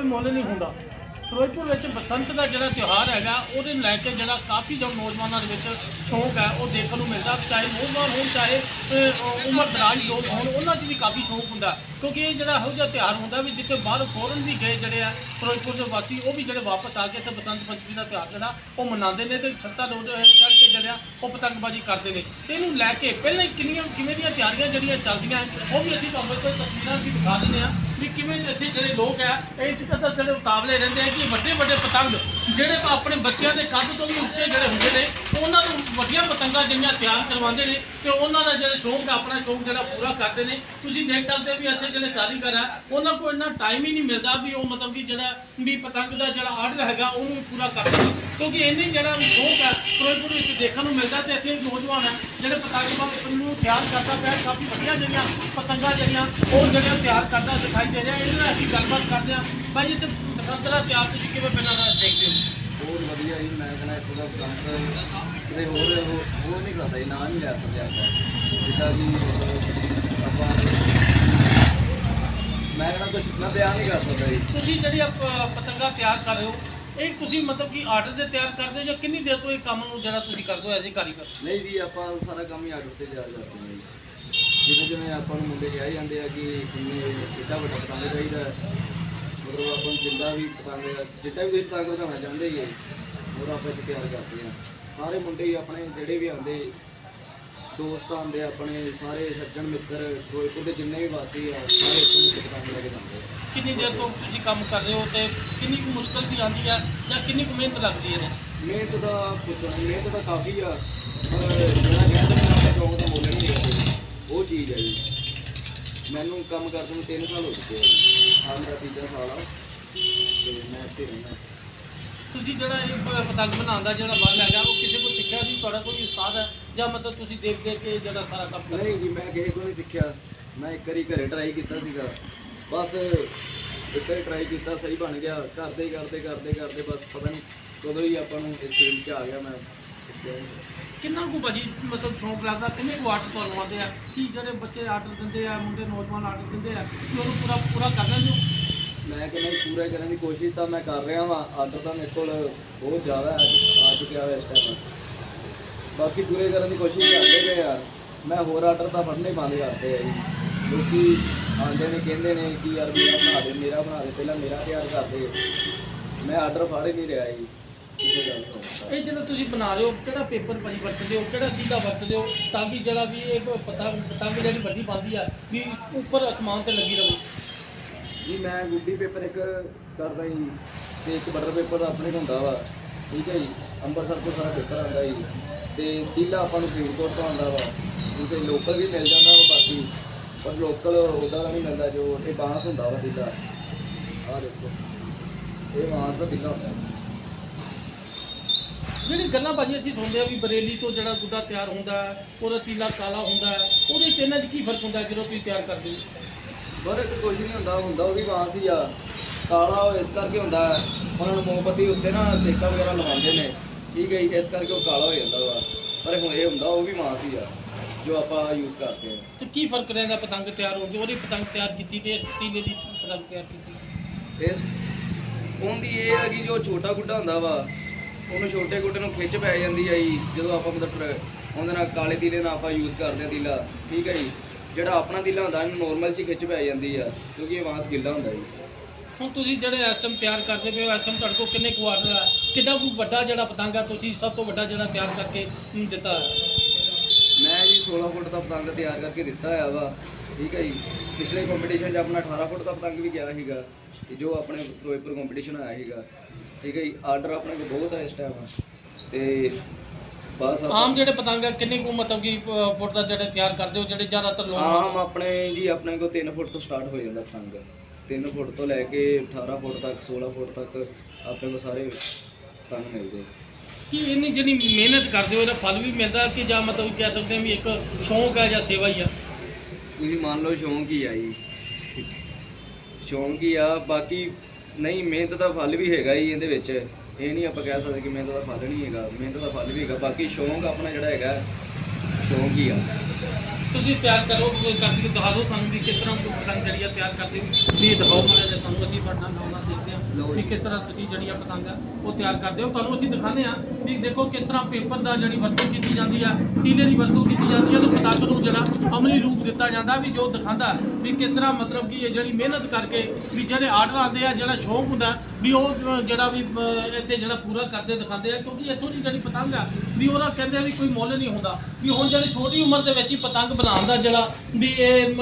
ਕੋਈ ਮੁੱਲ ਨਹੀਂ ਹੁੰਦਾ। ਫਿਰੋਜ਼ਪੁਰ ਵਿੱਚ ਬਸੰਤ ਦਾ ਜਿਹੜਾ ਤਿਉਹਾਰ ਹੈਗਾ, ਉਹਦੇ ਨੂੰ ਲੈ ਕੇ ਜਿਹੜਾ ਕਾਫੀ ਜੋ ਨੌਜਵਾਨਾਂ ਦੇ ਵਿੱਚ ਸ਼ੌਂਕ ਹੈ, ਉਹ ਦੇਖਣ ਨੂੰ ਮਿਲਦਾ। ਚਾਹੇ ਨੌਜਵਾਨ ਹੋਣ, ਚਾਹੇ ਉਮਰ ਦਰਾਜ ਲੋਕ ਹੋਣ, ਉਹਨਾਂ 'ਚ ਵੀ ਕਾਫੀ ਸ਼ੌਂਕ ਹੁੰਦਾ। ਕਿਉਂਕਿ ਇਹ ਜਿਹੜਾ ਇਹੋ ਜਿਹਾ ਤਿਉਹਾਰ ਹੁੰਦਾ ਵੀ ਜਿੱਥੇ ਬਾਹਰ ਫੋਰਨ ਵੀ ਗਏ ਜਿਹੜੇ ਆ, ਫਿਰੋਜ਼ਪੁਰ ਦੇ ਵਾਸੀ, ਉਹ ਵੀ ਜਿਹੜੇ ਵਾਪਸ ਆ ਕੇ ਇੱਥੇ ਬਸੰਤ ਪੰਚਮੀ ਦਾ ਤਿਉਹਾਰ ਜਿਹੜਾ, ਉਹ ਮਨਾਉਂਦੇ ਨੇ ਤੇ ਛੱਤਾਂ ਦੇ ਚੜ੍ਹ ਕੇ ਜਿਹੜੇ ਆ, ਉਹ ਪਤੰਗਬਾਜ਼ੀ ਕਰਦੇ ਨੇ। ਤੇ ਇਹਨੂੰ ਲੈ ਕੇ ਪਹਿਲਾਂ ਕਿੰਨੀਆਂ, ਕਿਵੇਂ ਦੀਆਂ ਤਿਆਰੀਆਂ ਜਿਹੜੀਆਂ ਚੱਲਦੀਆਂ ਉਹ ਵੀ ਅਸੀਂ ਤੁਹਾਨੂੰ ਕੋਈ ਤਸਵੀਰਾਂ ਵੀ ਦਿਖਾ ਦਿੰਦੇ ਆ ਵੀ ਕਿਵੇਂ ਇੱਥੇ ਜਿਹੜੇ ਲੋਕ ਆ, ਇਹ ਇਸ ਕਦਰ ਜਿਹੜੇ ਉਤਾਵਲੇ ਰਹਿੰਦੇ ਆ ਕਿ ਵੱਡੇ ਵੱਡੇ ਪਤੰਗ ਜਿਹੜੇ ਆਪਣੇ ਬੱਚਿਆਂ ਦੇ ਕੱਦ ਤੋਂ ਵੀ ਉੱਚੇ ਜਿਹੜੇ ਹੁੰਦੇ ਨੇ ਉਹਨਾਂ ਨੂੰ ਵੱਡੀਆਂ ਪਤੰਗਾਂ ਜਿਹੜੀਆਂ ਤਿਆਰ ਕਰਵਾਉਂਦੇ ਨੇ ਤੇ ਉਹਨਾਂ ਦਾ ਜਿਹੜਾ ਸ਼ੌਂਕ ਆ, ਆਪਣਾ ਸ਼ੌਂਕ ਜਿਹੜਾ ਪੂਰਾ ਕਰਦੇ ਨੇ। ਤੁਸੀਂ ਦੇਖ ਸਕਦੇ ਹੋ ਵੀ ਇੱਥੇ ਜਿਹੜੇ ਕਾਰੀਗਰ ਆ ਉਹਨਾਂ ਕੋਲ ਇੰਨਾ ਟਾਈਮ ਹੀ ਨਹੀਂ ਮਿਲਦਾ ਵੀ ਉਹ ਮਤਲਬ ਕਿ ਜਿਹੜਾ ਵੀ ਪਤੰਗ ਦਾ ਜਿਹੜਾ ਆਰਡਰ ਹੈਗਾ ਉਹਨੂੰ ਵੀ ਪੂਰਾ ਕਰ ਸਕਣ। ਕਿਉਂਕਿ ਇੰਨੀ ਜਿਹੜਾ ਵੀ ਸ਼ੌਂਕ ਹੈ ਫਿਰੋਜ਼ਪੁਰ ਵਿੱਚ ਦੇਖਣ ਨੂੰ ਮਿਲਦਾ ਤੇ ਇੱਥੇ ਨੌਜਵਾਨ ਹੈ ਜਿਹੜੇ ਪਤੰਗ ਨੂੰ ਤਿਆਰ ਕਰਦਾ ਪਿਆ ਕਾਫੀ ਵਧੀਆ ਜਿਹੜੀਆਂ ਪਤੰਗਾਂ ਜਿਹੜੀਆਂ ਉਹ ਜਿਹੜੀਆਂ ਤਿਆਰ ਕਰਦਾ ਦਿਖਾਈ ਦੇ ਰਿਹਾ। ਇਹਦੇ ਨਾਲ ਅਸੀਂ ਗੱਲਬਾਤ ਕਰਦੇ ਹਾਂ। ਭਾਈ ਇੱਥੇ ਦਾ ਤਿਆਰ ਤੁਸੀਂ ਕਿਵੇਂ ਪਹਿਲਾਂ ਦਾ ਦੇਖਦੇ ਹੋ? ਬਹੁਤ ਵਧੀਆ ਜੀ ਮੈਂ ਕਹਿੰਦਾ ਇੱਥੋਂ ਦਾ ਪਸੰਦ ਕਿਤੇ ਹੋਰ ਉਹ ਉਹ ਨਹੀਂ ਕਰਦਾ ਜੀ ਨਾਮ ਹੀ ਲੈ ਸਕਦੇ ਜਿੱਦਾਂ ਕਿ ਆਪਾਂ ਮੈਂ ਕਹਿੰਦਾ ਕੁਝ ਮੈਂ ਬਿਆਨ ਨਹੀਂ ਕਰ ਸਕਦਾ ਜੀ। ਤੁਸੀਂ ਜਿਹੜੀ ਆਪ- ਪਤੰਗਾਂ ਤਿਆਰ ਕਰ ਰਹੇ ਹੋ ਇਹ ਤੁਸੀਂ ਮਤਲਬ ਕਿ ਆਰਡਰ ਤੇ ਤਿਆਰ ਕਰਦੇ ਹੋ ਜਾਂ ਕਿੰਨੀ ਦੇਰ ਤੋਂ ਇਹ ਕੰਮ ਨੂੰ ਜਿਹੜਾ ਤੁਸੀਂ ਕਰਦੇ ਹੋ ਐਜ਼ ਏ ਕਾਰੀਗਰ? ਨਹੀਂ ਜੀ ਆਪਾਂ ਸਾਰਾ ਕੰਮ ਹੀ ਆਰਡਰ ਤੇ ਜਾ ਕਰਦੇ ਹਾਂ ਜੀ। ਜਿਵੇਂ ਜਿਵੇਂ ਆਪਾਂ ਨੂੰ ਮੁੰਡੇ ਕਹਿ ਜਾਂਦੇ ਆ ਕਿ ਕਿੰਨੇ ਕਿੱਡਾ ਵੱਡਾ ਪਤੰਗ ਚਾਹੀਦਾ ਹੈ। ਮਤਲਬ ਆਪਾਂ ਨੂੰ ਜਿੰਦਾ ਵੀ ਪਤੰਗ ਜਿੱਡਾ ਵੀ ਤੁਸੀਂ ਪਤੰਗ ਬਣਾਉਣਾ ਚਾਹੁੰਦੇ ਹੀ ਉਹ ਆਪਾਂ ਇੱਥੇ ਤਿਆਰ ਕਰਦੇ ਹਾਂ ਸਾਰੇ ਮੁੰਡੇ ਹੀ ਆਪਣੇ ਜਿਹੜੇ ਵੀ ਆਉਂਦੇ ਦੋਸਤ ਆਉਂਦੇ ਆਪਣੇ ਸਾਰੇ ਸੱਜਣ ਮਿੱਤਰ ਫਿਰੋਜ਼ਪੁਰ ਦੇ ਜਿੰਨੇ ਵੀ ਵਾਸੀ ਆ ਸਾਰੇ ਇੱਥੋਂ ਹੀ ਪਤੰਗ ਲੈ ਕੇ ਜਾਂਦੇ ਆ। ਕਿੰਨੀ ਦੇਰ ਤੋਂ ਤੁਸੀਂ ਕੰਮ ਕਰ ਰਹੇ ਹੋ ਤੇ ਕਿੰਨੀ ਕੁ ਮੁਸ਼ਕਲ ਵੀ ਆਉਂਦੀ ਹੈ ਜਾਂ ਕਿੰਨੀ ਕੁ ਮਿਹਨਤ ਲੱਗਦੀ ਹੈ? ਮਿਹਨਤ ਦਾ ਪੁੱਛਣਾ ਨਹੀਂ, ਮਿਹਨਤ ਤਾਂ ਕਾਫੀ ਆ ਪਰ ਜਿਹੜਾ ਕਹਿੰਦੇ ਨੇ ਚੌਂਕ ਦਾ ਮੁੱਲ ਨਹੀਂ ਦੇਖਦੇ ਉਹ ਚੀਜ਼ ਹੈ ਜੀ। ਮੈਨੂੰ ਕੰਮ ਕਰਦੇ ਨੂੰ 3 ਸਾਲ ਹੋ ਚੁੱਕੇ ਆ ਮੇਰਾ ਤੀਜਾ ਸਾਲ ਆ। ਤੇ ਮੈਂ ਇੱਥੇ ਰਹਿੰਦਾ। ਤੁਸੀਂ ਜਿਹੜਾ ਇਹ ਪ- ਪਤੰਗ ਬਣਾਉਣ ਦਾ ਜਿਹੜਾ ਵੱਲ ਹੈਗਾ ਉਹ ਕਿਸੇ ਕੋਲ ਸਿੱਖਿਆ ਸੀ? ਤੁਹਾਡਾ ਕੋਈ ਉਸਤਾਦ ਹੈ? ਜਾਂ ਮਤਲਬ ਤੁਸੀਂ ਦੇਖ ਦੇਖ ਕੇ ਜਿਹੜਾ ਸਾਰਾ ਕੰਮ ਕਰ ਰਹੇ ਨਹੀਂ ਜੀ ਮੈਂ ਕਿਸੇ ਕੋਲ ਨਹੀਂ ਸਿੱਖਿਆ। ਮੈਂ ਇੱਕ ਵਾਰੀ ਘਰੇ ਟਰਾਈ ਕੀਤਾ ਸੀਗਾ। ਬਸ ਇੱਕ ਵਾਰੀ ਟਰਾਈ ਕੀਤਾ ਸਹੀ ਬਣ ਗਿਆ। ਕਰਦੇ ਕਰਦੇ ਕਰਦੇ ਕਰਦੇ ਬਸ ਪਤਾ ਨਹੀਂ ਕਦੋਂ ਹੀ ਆਪਾਂ ਨੂੰ ਇਸ ਫੀਲਡ 'ਚ ਆ ਗਿਆ ਮੈਂ। ਕਿੰਨਾ ਕੁ ਭਾਜੀ, ਮਤਲਬ ਸ਼ੌਂਕ ਲੱਗਦਾ? ਕਿੰਨੇ ਕੁ ਆਰਡਰ ਤੁਹਾਨੂੰ ਆਉਂਦੇ ਆ? ਕਿ ਜਿਹੜੇ ਬੱਚੇ ਆਰਡਰ ਦਿੰਦੇ ਆ, ਮੁੰਡੇ ਨੌਜਵਾਨ ਆਰਡਰ ਦਿੰਦੇ ਆ, ਕਿ ਉਹਨੂੰ ਪੂਰਾ ਪੂਰਾ ਕਰ ਲੈਂਦੇ ਹੋ? ਮੈਂ ਕਹਿੰਦਾ ਜੀ, ਪੂਰਾ ਕਰਨ ਦੀ ਕੋਸ਼ਿਸ਼ ਤਾਂ ਮੈਂ ਕਰ ਰਿਹਾ ਵਾਂ। ਆਰਡਰ ਤਾਂ ਮੇਰੇ ਕੋਲ ਬਹੁਤ ਜ਼ਿਆਦਾ ਹੈ, ਆ ਚੁੱਕਿਆ ਹੋਇਆ ਇਸ ਟਾਈਮ ਬਾਕੀ ਪੂਰੇ ਕਰਨ ਦੀ ਕੋਸ਼ਿਸ਼ ਕਰਦੇ ਪਏ ਆ। ਮੈਂ ਹੋਰ ਆਰਡਰ ਤਾਂ ਫੜਨੇ ਬੰਦ ਕਰਦੇ ਆ ਜੀ। ਲੋਕੀ ਆਉਂਦੇ ਨੇ, ਕਹਿੰਦੇ ਨੇ ਕਿ ਯਾਰ ਮੇਰਾ ਬਣਾ ਦੇ, ਮੇਰਾ ਬਣਾ ਦੇ, ਪਹਿਲਾਂ ਮੇਰਾ ਤਿਆਰ ਕਰਦੇ। ਮੈਂ ਆਰਡਰ ਫੜ ਹੀ ਨਹੀਂ ਰਿਹਾ ਜੀ। ਇਹ ਜਿਹੜਾ ਤੁਸੀਂ ਬਣਾ ਰਹੇ ਹੋ, ਕਿਹੜਾ ਪੇਪਰ ਭਾਜੀ ਵਰਤਦੇ ਹੋ, ਕਿਹੜਾ ਚੀਜ਼ ਵਰਤਦੇ ਹੋ, ਤਾਂ ਕਿ ਜਿਹੜਾ ਵੀ ਇਹ ਪਤੰਗ ਪਤੰਗ ਜਿਹੜੀ ਵੱਡੀ ਬਣਦੀ ਆ, ਵੀ ਉੱਪਰ ਅਸਮਾਨ ਤੇ ਲੱਗੀ ਰਹੇ ਜੀ, ਮੈਂ ਗੁੱਡੀ ਪੇਪਰ ਇੱਕ ਕਰਦਾ ਜੀ, ਤੇ ਇੱਕ ਬਟਰ ਪੇਪਰ ਆਪਣੇ ਹੁੰਦਾ ਵਾ, ਠੀਕ ਹੈ ਜੀ, ਅੰਮ੍ਰਿਤਸਰ ਤੋਂ ਸਾਰਾ ਪੇਪਰ ਆਉਂਦਾ ਜੀ, ਤੇ ਤੀਲਾ ਆਪਾਂ ਨੂੰ ਫਰੀਦਕੋਟ ਤੋਂ ਆਉਂਦਾ ਵਾ ਕਿਉਂਕਿ ਲੋਕਲ ਵੀ ਮਿਲ ਜਾਂਦਾ ਵਾ ਬਾਕੀ, ਪਰ ਲੋਕਲ ਉਹਦਾ ਨਹੀਂ ਮਿਲਦਾ ਜੋ ਇਹ ਬਾਂਸ ਹੁੰਦਾ ਵਾ ਤੀਲਾ ਆਹ ਦੇਖੋ, ਇਹ ਬਾਂਸ ਦਾ ਤੀਲਾ ਹੁੰਦਾ। ਜਿਹੜੀ ਗੱਲਾਂ ਭਾਜੀ ਅਸੀਂ ਸੁਣਦੇ ਆ ਵੀ ਬਰੇਲੀ ਤੋਂ ਜਿਹੜਾ ਗੁੱਡਾ ਤਿਆਰ ਹੁੰਦਾ ਹੈ, ਉਹਦਾ ਤੀਲਾ ਕਾਲਾ ਹੁੰਦਾ ਹੈ, ਉਹਦੇ ਇਹਨਾਂ 'ਚ ਕੀ ਫ਼ਰਕ ਹੁੰਦਾ ਹੈ ਜਦੋਂ ਤੁਸੀਂ ਤਿਆਰ ਕਰਦੇ ਹੋ? ਪਰ ਕੁਝ ਨਹੀਂ ਹੁੰਦਾ ਹੁੰਦਾ ਉਹ ਵੀ ਬਾਂਸ ਹੀ ਆ ਕਾਲਾ ਉਹ ਇਸ ਕਰਕੇ ਹੁੰਦਾ ਹੈ, ਉਹਨਾਂ ਨੂੰ ਮੋਮਬੱਤੀ ਉੱਤੇ ਨਾ ਸੇਕਾ ਵਗੈਰਾ ਲਗਾਉਂਦੇ ਨੇ ਠੀਕ ਹੈ ਜੀ ਇਸ ਕਰਕੇ ਉਹ ਕਾਲਾ ਹੋ ਜਾਂਦਾ ਵਾ ਪਰ ਹੁਣ ਇਹ ਹੁੰਦਾ ਉਹ ਵੀ ਬਾਂਸ ਹੀ ਆ ਜੋ ਆਪਾਂ ਯੂਜ਼ ਕਰਦੇ ਹਾਂ। ਤੇ ਕੀ ਫ਼ਰਕ ਰਹਿੰਦਾ ਪਤੰਗ ਤਿਆਰ ਹੋਣ 'ਚ ਉਹਦੀ ਪਤੰਗ ਤਿਆਰ ਕੀਤੀ ਤੇ ਇਸ ਤੀਲੇ ਦੀ ਪਤੰਗ ਤਿਆਰ ਕੀਤੀ? ਇਸ ਉਹਦੀ ਇਹ ਆ ਕਿ ਜੋ ਛੋਟਾ ਗੁੱਡਾ ਹੁੰਦਾ ਵਾ ਉਹਨੂੰ ਛੋਟੇ ਗੁੱਡੇ ਨੂੰ ਖਿੱਚ ਪੈ ਜਾਂਦੀ ਆ ਜੀ ਜਦੋਂ ਆਪਾਂ ਮਤਲਬ ਉਹਦੇ ਨਾਲ ਕਾਲੇ ਤੀਲੇ ਨਾਲ ਆਪਾਂ ਯੂਜ਼ ਕਰਦੇ ਆ ਤੀਲਾ ਠੀਕ ਹੈ ਜੀ? ਜਿਹੜਾ ਆਪਣਾ ਤੀਲਾ ਹੁੰਦਾ ਇਹਨੂੰ ਨੋਰਮਲ 'ਚ ਹੀ ਖਿੱਚ ਪੈ ਜਾਂਦੀ ਆ ਕਿਉਂਕਿ ਇਹ ਬਾਂਸ ਗਿੱਲਾ ਹੁੰਦਾ ਜੀ। ਹੁਣ ਤੁਸੀਂ ਜਿਹੜੇ ਇਸ ਟਾਈਮ ਤਿਆਰ ਕਰਦੇ ਪਏ ਹੋ ਇਸ ਟਾਈਮ ਤੁਹਾਡੇ ਕੋਲ ਕਿੰਨੇ ਕੁ ਆਰਡਰ ਆ? ਕਿੱਡਾ ਕੁ ਵੱਡਾ ਜਿਹੜਾ ਪਤੰਗ ਆ ਤੁਸੀਂ ਸਭ ਤੋਂ ਵੱਡਾ ਜਿਹੜਾ ਤਿਆਰ ਕਰਕੇ ਦਿੱਤਾ ਹੈ ਮੈਂ ਜੀ 16 ਫੁੱਟ ਦਾ ਪਤੰਗ ਤਿਆਰ ਕਰਕੇ ਦਿੱਤਾ ਹੋਇਆ ਵਾ ਠੀਕ ਹੈ ਜੀ? ਪਿਛਲੇ ਕੰਪੀਟੀਸ਼ਨ 'ਚ ਆਪਣਾ 18 ਫੁੱਟ ਦਾ ਪਤੰਗ ਵੀ ਗਿਆ ਸੀਗਾ ਤੇ ਜੋ ਆਪਣੇ ਫਿਰੋਜ਼ਪੁਰ ਕੰਪੀਟੀਸ਼ਨ ਆਇਆ ਸੀਗਾ। ਠੀਕ ਹੈ ਜੀ ਆਰਡਰ ਆਪਣੇ ਕੋਲ ਬਹੁਤ ਹੈ ਇਸ ਟਾਈਮ ਤੇ ਬਸ ਆਪਾਂ- ਆਮ ਜਿਹੜੇ ਪਤੰਗ ਆ ਕਿੰਨੇ ਕੁ ਮਤਲਬ ਕਿ ਅ, ਫੁੱਟ ਦਾ ਜਿਹੜੇ ਤਿਆਰ ਕਰਦੇ ਹੋ ਜਿਹੜੇ ਜ਼ਿਆਦਾਤਰ ਲੋਕ ਆਮ ਆਪਣੇ ਜੀ ਆਪਣੇ ਕੋਲ 3 ਫੁੱਟ ਤੋਂ ਸਟਾਰਟ ਹੋ ਜਾਂਦਾ ਪਤੰਗ। 3 ਫੁੱਟ ਤੋਂ ਲੈ ਕੇ 18 ਫੁੱਟ ਤੱਕ 16 ਫੁੱਟ ਤੱਕ ਆਪਣੇ ਕੋਲ ਸਾਰੇ ਪਤੰਗ ਮਿਲਦੇ ਕੀ ਇੰਨੀ ਜਿਹੜੀ ਮਿਹਨਤ ਕਰਦੇ ਹੋ ਇਹਦਾ ਫਲ ਵੀ ਮਿਲਦਾ ਕਿ ਜਾਂ ਮਤਲਬ ਕਹਿ ਸਕਦੇ ਹਾਂ ਵੀ ਇੱਕ ਸ਼ੌਂਕ ਹੈ ਜਾਂ ਸੇਵਾ ਹੀ ਆ? ਤੁਸੀਂ ਮੰਨ ਲਓ ਸ਼ੌਂਕ ਹੀ ਆ ਜੀ। ਸ਼ੌਂਕ ਹੀ ਆ ਬਾਕੀ ਨਹੀਂ, ਮਿਹਨਤ ਦਾ ਫਲ ਵੀ ਹੈਗਾ ਹੀ ਇਹਦੇ ਵਿੱਚ। ਇਹ ਨਹੀਂ ਆਪਾਂ ਕਹਿ ਸਕਦੇ ਕਿ ਮਿਹਨਤ ਦਾ ਫਲ ਨਹੀਂ ਹੈਗਾ। ਮਿਹਨਤ ਦਾ ਫਲ ਵੀ ਹੈਗਾ। ਬਾਕੀ ਸ਼ੌਂਕ ਆਪਣਾ ਜਿਹੜਾ ਹੈਗਾ, ਸ਼ੌਂਕ ਹੀ ਆ। ਤੁਸੀਂ ਤਿਆਰ ਕਰੋ ਕਰਕੇ ਦਿਖਾ ਦਿਓ ਸਾਨੂੰ ਵੀ ਕਿਸ ਤਰ੍ਹਾਂ ਪਤੰਗ ਜਿਹੜੀ ਆ ਤਿਆਰ ਕਰਦੇ ਹੋ ਵੀ ਦਿਖਾਓ ਮਾੜਾ ਜਿਹਾ ਸਾਨੂੰ ਅਸੀਂ ਨਾਮ ਨਾਲ ਦੇਖਦੇ ਹਾਂ ਵੀ ਕਿਸ ਤਰ੍ਹਾਂ ਤੁਸੀਂ ਜਿਹੜੀ ਆ ਪਤੰਗ ਆ ਉਹ ਤਿਆਰ ਕਰਦੇ ਹੋ। ਤੁਹਾਨੂੰ ਅਸੀਂ ਦਿਖਾਉਂਦੇ ਆ ਵੀ ਦੇਖੋ ਕਿਸ ਤਰ੍ਹਾਂ ਪੇਪਰ ਦਾ ਜਿਹੜੀ ਵਰਤੋਂ ਕੀਤੀ ਜਾਂਦੀ ਆ ਤੀਲੇ ਦੀ ਵਰਤੋਂ ਕੀਤੀ ਜਾਂਦੀ ਆ ਤੇ ਪਤੰਗ ਨੂੰ ਜਿਹੜਾ ਅਮਲੀ ਰੂਪ ਦਿੱਤਾ ਜਾਂਦਾ ਵੀ ਜੋ ਦਿਖਾਉਂਦਾ ਵੀ ਕਿਸ ਤਰ੍ਹਾਂ ਮਤਲਬ ਕਿ ਇਹ ਜਿਹੜੀ ਮਿਹਨਤ ਕਰਕੇ ਵੀ ਜਿਹੜੇ ਆਰਡਰ ਆਉਂਦੇ ਆ ਜਿਹੜਾ ਸ਼ੌਂਕ ਹੁੰਦਾ ਵੀ ਉਹ ਜਿਹੜਾ ਵੀ ਇੱਥੇ ਜਿਹੜਾ ਪੂਰਾ ਕਰਦੇ ਦਿਖਾਉਂਦੇ ਆ ਕਿਉਂਕਿ ਇੱਥੋਂ ਦੀ ਜਿਹੜੀ ਪਤੰਗ ਆ ਵੀ ਉਹਦਾ ਕਹਿੰਦੇ ਆ ਵੀ ਕੋਈ ਮੁੱਲ ਨਹੀਂ ਹੁੰਦਾ। ਵੀ ਹੁਣ ਜਿਹੜੀ ਛੋਟੀ ਉਮਰ ਦੇ ਵਿੱਚ ਹੀ ਪਤੰਗ ਬਣਾਉਣ ਦਾ ਜਿਹੜਾ ਵੀ ਇਹ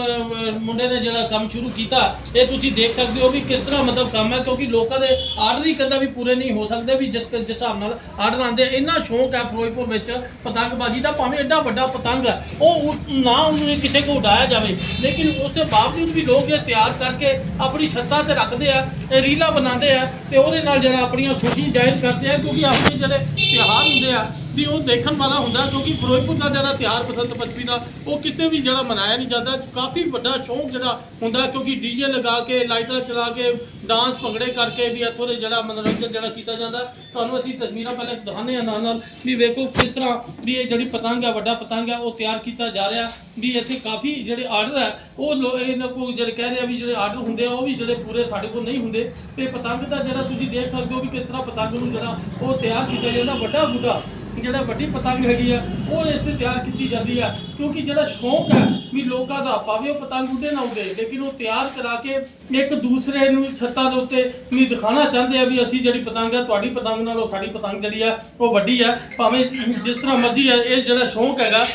ਮੁੰਡੇ ਨੇ ਜਿਹੜਾ ਕੰਮ ਸ਼ੁਰੂ ਕੀਤਾ, ਇਹ ਤੁਸੀਂ ਦੇਖ ਸਕਦੇ ਹੋ ਵੀ ਕਿਸ ਤਰ੍ਹਾਂ ਮਤਲਬ ਕੰਮ ਹੈ, ਕਿਉਂਕਿ ਲੋਕਾਂ ਦੇ ਆਰਡਰ ਹੀ ਕਦਾ ਵੀ ਪੂਰੇ ਨਹੀਂ ਹੋ ਸਕਦੇ, ਵੀ ਜਿਸ ਜਿਸ ਹਿਸਾਬ ਨਾਲ ਆਰਡਰ ਆਉਂਦੇ ਇੰਨਾ ਸ਼ੌਂਕ ਹੈ ਫਿਰੋਜ਼ਪੁਰ ਵਿੱਚ ਪਤੰਗਬਾਜ਼ੀ ਦਾ, ਭਾਵੇਂ ਐਡਾ ਵੱਡਾ ਪਤੰਗ ਹੈ, ਉਹ ਨਾ ਉਹਨੂੰ ਕਿਸੇ ਕੋ ਉਡਾਇਆ ਜਾਵੇ। ਲੇਕਿਨ ਉਸ ਦੇ ਬਾਵਜੂਦ ਵੀ ਲੋਕ ਇਹ ਤਿਆਰ ਕਰਕੇ ਆਪਣੀ ਛੱਤਾਂ ਤੇ ਰੱਖਦੇ ਆ, ਇਹ ਰੀਲਾਂ ਬਣਾਉਂਦੇ ਆ, ਤੇ ਉਹਦੇ ਨਾਲ ਜਿਹੜਾ ਆਪਣੀਆਂ ਖੁਸ਼ੀ ਜ਼ਾਹਿਰ ਕਰਦੇ ਆ, ਕਿਉਂਕਿ ਆਪਣੇ ਜਿਹੜੇ ਤਿਉਹਾਰ ਹੁੰਦੇ ਆ ਵੀ ਉਹ ਦੇਖਣ ਵਾਲਾ ਹੁੰਦਾ ਕਿਉਂਕਿ ਫਿਰੋਜ਼ਪੁਰ ਦਾ ਜਿਹੜਾ ਤਿਉਹਾਰ ਬਸੰਤ ਪੰਚਮੀ ਦਾ, ਉਹ ਕਿਤੇ ਵੀ ਜਿਹੜਾ ਮਨਾਇਆ ਨਹੀਂ ਜਾਂਦਾ। ਕਾਫੀ ਵੱਡਾ ਸ਼ੌਂਕ ਜਿਹੜਾ ਹੁੰਦਾ ਕਿਉਂਕਿ ਡੀਜੇ ਲਗਾ ਕੇ, ਲਾਈਟਾਂ ਚਲਾ ਕੇ, ਡਾਂਸ ਭੰਗੜੇ ਕਰਕੇ ਵੀ ਇੱਥੋਂ ਦੇ ਜਿਹੜਾ ਮਨੋਰੰਜਨ ਜਿਹੜਾ ਕੀਤਾ ਜਾਂਦਾ। ਤੁਹਾਨੂੰ ਅਸੀਂ ਤਸਵੀਰਾਂ ਪਹਿਲਾਂ ਦਿਖਾਉਂਦੇ ਆ ਨਾਲ ਨਾਲ ਵੀ ਵੇਖੋ ਕਿਸ ਤਰ੍ਹਾਂ ਵੀ ਇਹ ਜਿਹੜੀ ਪਤੰਗ ਹੈ ਵੱਡਾ ਪਤੰਗ ਹੈ ਉਹ ਤਿਆਰ ਕੀਤਾ ਜਾ ਰਿਹਾ। ਵੀ ਇੱਥੇ ਕਾਫੀ ਜਿਹੜੇ ਆਰਡਰ ਹੈ ਉਹ ਲੋ- ਇਹਨਾਂ ਕੋਲ ਜਿਹੜੇ ਕਹਿ ਰਹੇ ਆ ਵੀ ਜਿਹੜੇ ਆਰਡਰ ਹੁੰਦੇ ਆ, ਉਹ ਵੀ ਜਿਹੜੇ ਪੂਰੇ ਸਾਡੇ ਕੋਲ ਨਹੀਂ ਹੁੰਦੇ। ਤੇ ਪਤੰਗ ਦਾ ਜਿਹੜਾ ਤੁਸੀਂ ਦੇਖ ਸਕਦੇ ਹੋ ਵੀ ਕਿਸ ਤਰ੍ਹਾਂ ਪਤੰਗ ਨੂੰ ਜਿਹੜਾ ਉਹ ਤਿਆਰ ਕੀਤਾ ਜਾਂਦਾ, ਵੱਡਾ ਬੁੱਢਾ ਜਿਹੜਾ ਵੱਡੀ ਪਤੰਗ ਹੈਗੀ ਆ, ਉਹ ਇੱਥੇ ਤਿਆਰ ਕੀਤੀ ਜਾਂਦੀ ਆ। ਕਿਉਂਕਿ ਜਿਹੜਾ ਸ਼ੌਂਕ ਹੈ ਵੀ ਲੋਕਾਂ ਦਾ, ਭਾਵੇਂ ਉਹ ਪਤੰਗ ਉੱਡੇ ਨਾ ਉੱਡੇ, ਲੇਕਿਨ ਉਹ ਤਿਆਰ ਕਰਾ ਕੇ ਇੱਕ ਦੂਸਰੇ ਨੂੰ ਛੱਤਾਂ ਦੇ ਉੱਤੇ ਵੀ ਦਿਖਾਉਣਾ ਚਾਹੁੰਦੇ ਆ ਵੀ ਅਸੀਂ ਜਿਹੜੀ ਪਤੰਗ ਆ, ਤੁਹਾਡੀ ਪਤੰਗ ਨਾਲੋਂ ਸਾਡੀ ਪਤੰਗ ਜਿਹੜੀ ਆ, ਉਹ ਵੱਡੀ ਆ। ਭਾਵੇਂ ਜਿਸ ਤਰ੍ਹਾਂ ਮਰਜ਼ੀ ਆ, ਇਹ ਜਿਹੜਾ ਸ਼ੌਂਕ ਹੈਗਾ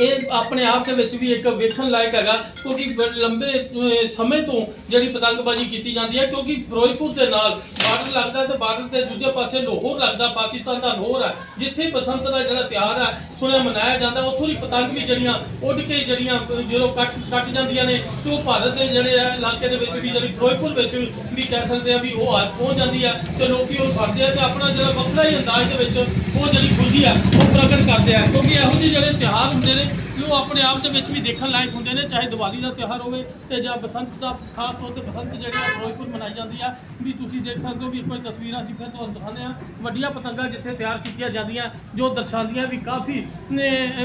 ਇਹ ਆਪਣੇ ਆਪ ਦੇ ਵਿੱਚ ਵੀ ਇੱਕ ਵੇਖਣ ਲਾਇਕ ਹੈਗਾ, ਕਿਉਂਕਿ ਲੰਬੇ ਸਮੇਂ ਤੋਂ ਜਿਹੜੀ ਪਤੰਗਬਾਜ਼ੀ ਕੀਤੀ ਜਾਂਦੀ ਹੈ, ਕਿਉਂਕਿ ਫਿਰੋਜ਼ਪੁਰ ਦੇ ਨਾਲ ਬਾਰਡਰ ਲੱਗਦਾ ਤੇ ਬਾਰਡਰ ਦੇ ਦੂਜੇ ਪਾਸੇ ਲਾਹੌਰ ਲੱਗਦਾ, ਪਾਕਿਸਤਾਨ ਦਾ ਲਾਹੌਰ ਹੈ, ਜਿੱਥੇ ਬਸੰਤ ਦਾ ਜਿਹੜਾ ਤਿਉਹਾਰ ਹੈ, ਸੁਣਿਆ ਮਨਾਇਆ ਜਾਂਦਾ, ਉੱਥੋਂ ਦੀ ਪਤੰਗ ਵੀ ਜਿਹੜੀਆਂ ਉੱਡ ਕੇ ਜਿਹੜੀਆਂ, ਜਦੋਂ ਕੱਟ ਕੱਟ ਜਾਂਦੀਆਂ ਨੇ, ਤੇ ਉਹ ਭਾਰਤ ਦੇ ਜਿਹੜੇ ਹੈ ਇਲਾਕੇ ਦੇ ਵਿੱਚ ਵੀ, ਜਿਹੜੀ ਫਿਰੋਜ਼ਪੁਰ ਵਿੱਚ ਵੀ ਕਹਿ ਸਕਦੇ ਆ ਵੀ ਉਹ ਆ, ਪਹੁੰਚ ਜਾਂਦੀ ਹੈ, ਤੇ ਲੋਕੀ ਉਹ ਫੜਦੇ ਆ ਤੇ ਆਪਣਾ ਜਿਹੜਾ ਵੱਖਰਾ ਹੀ ਅੰਦਾਜ਼ ਦੇ ਵਿੱਚ ਉਹ ਜਿਹੜੀ ਖੁਸ਼ੀ ਹੈ, ਉਹ ਪ੍ਰਗਟ ਕਰਦੇ ਆ, ਕਿਉਂਕਿ ਇਹੋ ਜਿਹੇ ਜਿਹੜੇ ਤਿਉਹਾਰ ਹੁੰਦੇ ਨੇ ਕਿ ਉਹ ਆਪਣੇ ਆਪ ਦੇ ਵਿੱਚ ਵੀ ਦੇਖਣ ਲਾਇਕ ਹੁੰਦੇ ਨੇ, ਚਾਹੇ ਦੀਵਾਲੀ ਦਾ ਤਿਉਹਾਰ ਹੋਵੇ ਤੇ ਜਾਂ ਬਸੰਤ ਦਾ ਖਾਸ ਤੌਰ ਤੇ ਬਸੰਤ ਜਿਹੜੀ ਆ, ਫਿਰੋਜ਼ਪੁਰ ਮਨਾਈ ਜਾਂਦੀ ਆ। ਵੀ ਤੁਸੀਂ ਦੇਖ ਸਕਦੇ ਹੋ ਵੀ ਕੋਈ ਤਸਵੀਰਾਂ ਅਸੀਂ ਫਿਰ ਤੁਹਾਨੂੰ ਦਿਖਾਉਂਦੇ ਆ ਵੱਡੀਆਂ ਪਤੰਗਾਂ ਜਿੱਥੇ ਤਿਆਰ ਕੀਤੀਆਂ ਜਾਂਦੀਆਂ, ਜੋ ਦਰਸਾਉਂਦੀਆਂ ਵੀ ਕਾਫੀ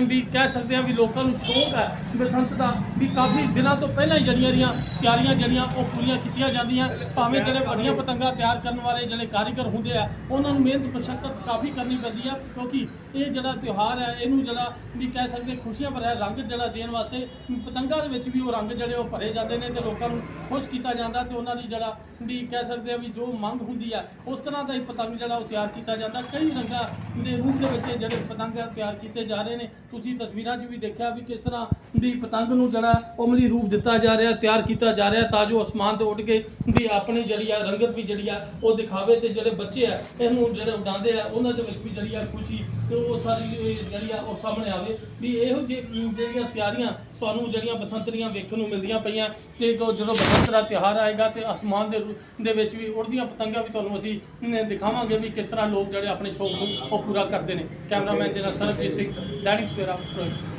ਵੀ ਕਹਿ ਸਕਦੇ ਆ ਵੀ ਲੋਕਾਂ ਨੂੰ ਸ਼ੌਂਕ ਹੈ ਬਸੰਤ ਦਾ, ਵੀ ਕਾਫੀ ਦਿਨਾਂ ਤੋਂ ਪਹਿਲਾਂ ਹੀ ਜਿਹੜੀਆਂ ਦੀਆਂ ਤਿਆਰੀਆਂ ਜਿਹੜੀਆਂ ਉਹ ਪੂਰੀਆਂ ਕੀਤੀਆਂ ਜਾਂਦੀਆਂ। ਭਾਵੇਂ ਜਿਹੜੇ ਵੱਡੀਆਂ ਪਤੰਗਾਂ ਤਿਆਰ ਕਰਨ ਵਾਲੇ ਜਿਹੜੇ ਕਾਰੀਗਰ ਹੁੰਦੇ ਆ, ਉਹਨਾਂ ਨੂੰ ਮਿਹਨਤ ਮਸ਼ੱਕਤ ਕਾਫੀ ਕਰਨੀ ਪੈਂਦੀ ਆ, ਕਿਉਂਕਿ ਇਹ ਜਿਹੜਾ ਤਿਉਹਾਰ ਹੈ ਇਹਨੂੰ ਜਿਹੜਾ ਵੀ ਕਹਿ ਸਕਦੇ ਖੁਸ਼ੀਆਂ ਭਰਿਆ ਰੰਗ ਜਿਹੜਾ ਦੇਣ ਵਾਸਤੇ ਪਤੰਗਾਂ ਦੇ ਵਿੱਚ ਵੀ ਉਹ ਰੰਗ ਜਿਹੜੇ ਉਹ ਭਰੇ ਜਾਂਦੇ ਨੇ ਤੇ ਲੋਕਾਂ ਨੂੰ ਖੁਸ਼ ਕੀਤਾ ਜਾਂਦਾ ਤੇ ਉਹਨਾਂ ਦੀ ਜਿਹੜਾ ਵੀ ਕਹਿ ਸਕਦੇ ਆ ਵੀ ਜੋ ਮੰਗ ਹੁੰਦੀ ਆ, ਉਸ ਤਰ੍ਹਾਂ ਦਾ ਹੀ ਪਤੰਗ ਜਿਹੜਾ ਉਹ ਤਿਆਰ ਕੀਤਾ ਜਾਂਦਾ। ਕਈ ਰੰਗਾਂ ਦੇ ਰੂਪ ਦੇ ਵਿੱਚ ਇਹ ਜਿਹੜੇ ਪਤੰਗ ਆ ਤਿਆਰ ਕੀਤੇ ਜਾ ਰਹੇ ਨੇ। ਤੁਸੀਂ ਤਸਵੀਰਾਂ 'ਚ ਵੀ ਦੇਖਿਆ ਵੀ ਕਿਸ ਤਰ੍ਹਾਂ ਦੀ ਪਤੰਗ ਨੂੰ ਜਿਹੜਾ ਉਮਲੀ ਰੂਪ ਦਿੱਤਾ ਜਾ ਰਿਹਾ, ਤਿਆਰ ਕੀਤਾ ਜਾ ਰਿਹਾ ਤਾਂ ਜੋ ਅਸਮਾਨ ਤੇ ਉੱਡ ਕੇ ਵੀ ਆਪਣੀ ਜਿਹੜੀ ਆ ਰੰਗਤ ਵੀ ਜਿਹੜੀ ਆ ਉਹ ਦਿਖਾਵੇ ਤੇ ਜਿਹੜੇ ਬੱਚੇ ਆ, ਇਹਨੂੰ ਜਿਹੜੇ ਉਡਾਉਂਦੇ ਆ, ਉਹਨਾਂ ਦੇ ਵਿੱਚ ਵੀ ਜਿਹੜੀ ਆ ਖੁਸ਼ੀ ਤੇ ਉਹ ਸਾਰੀ ਜਿਹੜੀ ਆ ਉਹ ਸਾਹਮਣੇ ਆਵੇ। ਵੀ ਇਹ ਜਿਹੀ ਜਿਹੜੀਆਂ ਤਿਆਰੀਆਂ ਤੁਹਾਨੂੰ ਜਿਹੜੀਆਂ ਬਸੰਤਰੀਆਂ ਵੇਖਣ ਨੂੰ ਮਿਲਦੀਆਂ ਪਈਆਂ ਤੇ ਜੋ- ਜਦੋਂ ਬਸੰਤ ਦਾ ਤਿਉਹਾਰ ਆਏਗਾ ਤੇ ਅਸਮਾਨ ਦੇ ਰੂ- ਦੇ ਵਿੱਚ ਵੀ ਉੜਦੀਆਂ ਪਤੰਗਾਂ ਵੀ ਤੁਹਾਨੂੰ ਅਸੀਂ ਦਿਖਾਵਾਂਗੇ ਵੀ ਕਿਸ ਤਰ੍ਹਾਂ ਲੋਕ ਜਿਹੜੇ ਆਪਣੇ ਸ਼ੌਕ ਨੂੰ ਉਹ ਪੂਰਾ ਕਰਦੇ ਨੇ। ਕੈਮਰਾਮੈਨ ਦੇ ਨਾਲ ਸਰਬਜੀਤ ਸਿੰਘ ਦੈਨਿਕ ਸਵੇਰਾ, ਫਿਰੋਜ਼ਪੁਰ।